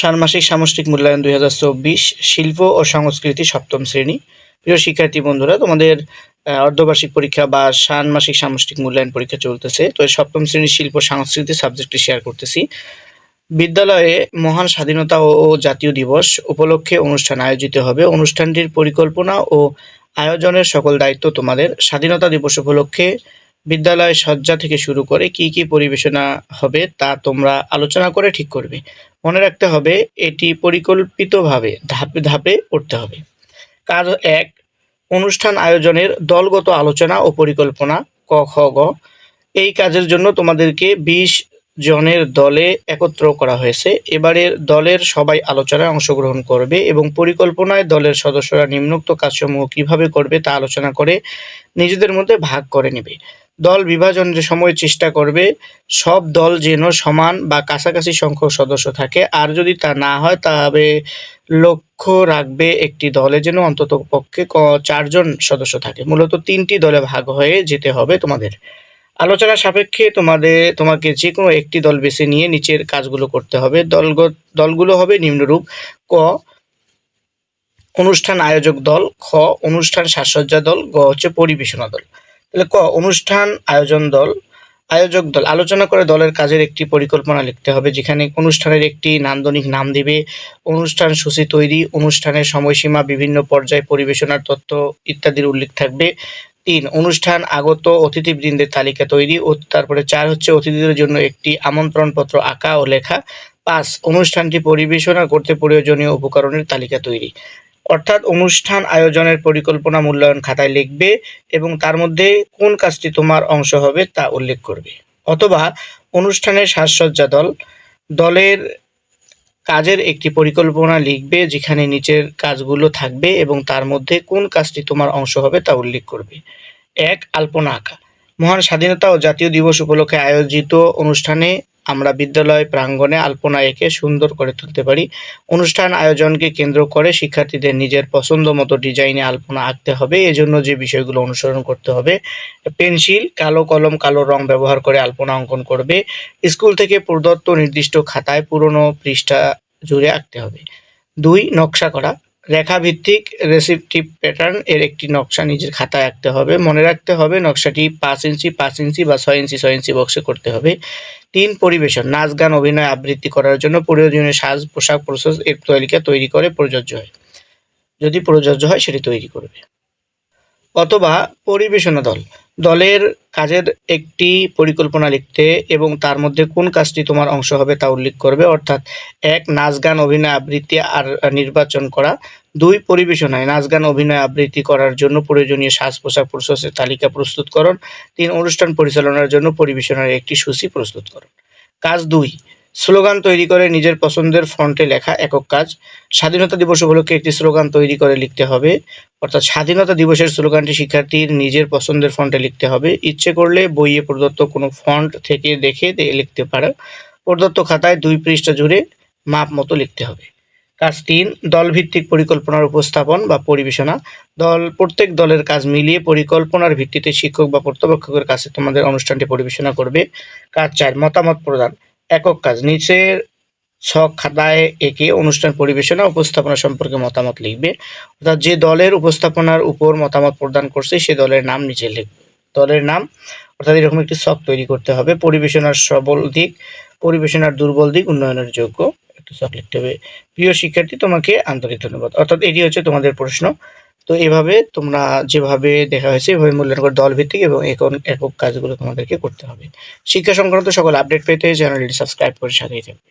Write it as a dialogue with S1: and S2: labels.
S1: ষান্মাসিক সামষ্টিক মূল্যায়ন দুই শিল্প ও সংস্কৃতি সপ্তম শ্রেণি। প্রিয় শিক্ষার্থী বন্ধুরা, তোমাদের অর্ধবার্ষিক পরীক্ষা বা ষান্মাসিক সামষ্টিক মূল্যায়ন পরীক্ষা চলতেছে। তো সপ্তম শ্রেণির শিল্প সংস্কৃতি সাবজেক্টটি শেয়ার করতেছি। বিদ্যালয়ে মহান স্বাধীনতা ও জাতীয় দিবস উপলক্ষে অনুষ্ঠান আয়োজিত হবে। অনুষ্ঠানটির পরিকল্পনা ও আয়োজনের সকল দায়িত্ব তোমাদের। স্বাধীনতা দিবস উপলক্ষে বিদ্যালয় সজ্জা থেকে শুরু করে কি কি পরিবেশনা হবে তা তোমরা আলোচনা করে ঠিক করবে। মনে রাখতে হবে, এটি পরিকল্পিতভাবে ধাপে ধাপে করতে হবে। কাজ এক, অনুষ্ঠান আয়োজনের দলগত আলোচনা ও পরিকল্পনা, ক, খ, গ। এই কাজের জন্য তোমাদেরকে বিশ জনের দলে একত্র করা হয়েছে। এবারের দলের সবাই আলোচনায় অংশগ্রহণ করবে এবং পরিকল্পনায় দলের সদস্যরা নিম্নোক্ত কাজসমূহ কীভাবে করবে তা আলোচনা করে নিজেদের মধ্যে ভাগ করে নেবে। দল বিভাজনের সময় চেষ্টা করবে, সব দল যেন সমান বা কাছাকাছি সংখ্যক সদস্য থাকে। আর যদি তা না হয়, তবে লক্ষ্য রাখবে একটি দলে যেন অন্তত পক্ষে চারজন সদস্য থাকে। মূলত তিনটি দলে ভাগ হয়ে যেতে হবে তোমাদের। আলোচনা সাপেক্ষে তোমাদের, তোমাকে যে কোনো একটি দল বেছে নিয়ে নিচের কাজগুলো করতে হবে। দলগত, দলগুলো হবে নিম্নরূপ। ক, অনুষ্ঠান আয়োজক দল, খ, অনুষ্ঠান সাজসজ্জা দল, গ, হচ্ছে পরিবেশনা দল। তাহলে ক, অনুষ্ঠান, আয়োজন দল, আয়োজক দল, আলোচনা করে দলের কাজের একটি পরিকল্পনা লিখতে হবে, যেখানে অনুষ্ঠানের একটি নান্দনিক নাম দিবে, অনুষ্ঠান সূচি তৈরি, অনুষ্ঠানের সময়সীমা, বিভিন্ন পর্যায়ে পরিবেশনার তথ্য ইত্যাদির উল্লেখ থাকবে। তিন, অনুষ্ঠান আগত অতিথিবৃন্দের তালিকা তৈরি ও তারপরে চার হচ্ছে অতিথিদের জন্য একটি আমন্ত্রণপত্র আঁকা ও লেখা। পাঁচ, অনুষ্ঠানটি পরিবেশনা করতে প্রয়োজনীয় উপকরণের তালিকা তৈরি। অর্থাৎ অনুষ্ঠান আয়োজনের পরিকল্পনা মূল্যায়ন খাতায় লিখবে এবং তার মধ্যে কোন কাজটি তোমার অংশ হবে তা উল্লেখ করবে। অথবা অনুষ্ঠানের সাজসজ্জা দল, দলের কাজের একটি পরিকল্পনা লিখবে যেখানে নিচের কাজগুলো থাকবে এবং তার মধ্যে কোন কাজটি তোমার অংশ হবে তা উল্লেখ করবে। এক, আলপনা আঁকা। মহান স্বাধীনতা ও জাতীয় দিবস উপলক্ষে আয়োজিত অনুষ্ঠানে আমরা বিদ্যালয় প্রাঙ্গণে আলপনা এঁকে সুন্দর করে তুলতে পারি। অনুষ্ঠান আয়োজনকে কেন্দ্র করে শিক্ষার্থীদের নিজের পছন্দ মতো ডিজাইনে আলপনা আঁকতে হবে। এজন্য যে বিষয়গুলো অনুসরণ করতে হবে, পেন্সিল, কালো কলম, কালো রং ব্যবহার করে আলপনা অঙ্কন করবে। স্কুল থেকে প্রদত্ত নির্দিষ্ট খাতায় পুরনো পৃষ্ঠা জুড়ে আঁকতে হবে। দুই, নকশা করা। রেখা ভিত্তিক রেসিপটিভ প্যাটার্ন এর একটি নকশা নিজের খাতায় আঁকতে হবে। মনে রাখতে হবে নকশাটি পাঁচ ইঞ্চি পাঁচ ইঞ্চি বা ছয় ইঞ্চি ছয় ইঞ্চি বক্সে করতে হবে। তিন, পরিবেশন। নাচ, গান, অভিনয়, আবৃত্তি করার জন্য প্রয়োজনীয় সাজ, পোশাক প্রসেস এর তালিকা তৈরি করে প্রযোজ্য হয়। যদি প্রযোজ্য হয়, সেটি তৈরি করবে। অথবা পরিবেশনা দল। দলের কাজের একটি পরিকল্পনা লিখতে এবং তার মধ্যে কোন কাজটি তোমার অংশ হবে তা উল্লেখ করবে। অর্থাৎ এক, নাচ গান অভিনয় আবৃত্তি আর নির্বাচন করা। দুই, পরিবেশনায় নাচ গান অভিনয় আবৃত্তি করার জন্য প্রয়োজনীয় সাজ পোশাক প্রসেসের তালিকা প্রস্তুতকরণ তিন, অনুষ্ঠান পরিচালনার জন্য পরিবেশনার একটি সূচি প্রস্তুতকরণ কাজ দুই স্লোগান তৈরি করে নিজের পছন্দের ফন্টে লেখা একক কাজ। স্বাধীনতা দিবস উপলক্ষে একটি স্লোগান তৈরি করে লিখতে হবে। অর্থাৎ স্বাধীনতা দিবসের স্লোগানটি শিক্ষার্থীর নিজের পছন্দের ফন্টে লিখতে হবে। ইচ্ছে করলে বইয়ে প্রদত্ত কোনো ফন্ট থেকে দেখে লিখতে পারে। প্রদত্ত খাতায় দুই পৃষ্ঠা জুড়ে মাপ মতো লিখতে হবে। কাজ তিন, দলভিত্তিক পরিকল্পনার উপস্থাপন বা পরিবেশনা। দল, প্রত্যেক দলের কাজ মিলিয়ে পরিকল্পনার ভিত্তিতে শিক্ষক বা কর্তৃপক্ষের কাছে তোমাদের অনুষ্ঠানটি পরিবেশনা করবে। কাজ চার, মতামত প্রদান। একক কাজ। নিচের ছক খাতায় একে অনুষ্ঠান পরিবেশনা, উপস্থাপনা সম্পর্কে মতামত লিখবে। অর্থাৎ যে দলের উপস্থাপনার উপর মতামত প্রদান করছে, সে দলের নাম নিচে লিখবে। দলের নাম, অর্থাৎ এরকম একটি ছক তৈরি করতে হবে। পরিবেশনার সবল দিক, পরিবেশনার দুর্বল দিক উন্নয়নের যোগ্য একটু ছক লিখতে হবে। প্রিয় শিক্ষার্থী, তোমাকে আন্তরিক ধন্যবাদ। অর্থাৎ এটি হচ্ছে তোমাদের প্রশ্ন। তো এভাবে তোমরা যেভাবে দেখা হয়েছে, এভাবে মূল্যায়ন করে দল ভিত্তিক এবং এখন একক কাজগুলো তোমাদেরকে করতে হবে। শিক্ষা সংক্রান্ত সকল আপডেট পেতে চ্যানেলটি সাবস্ক্রাইব করে সাথেই থাকবে।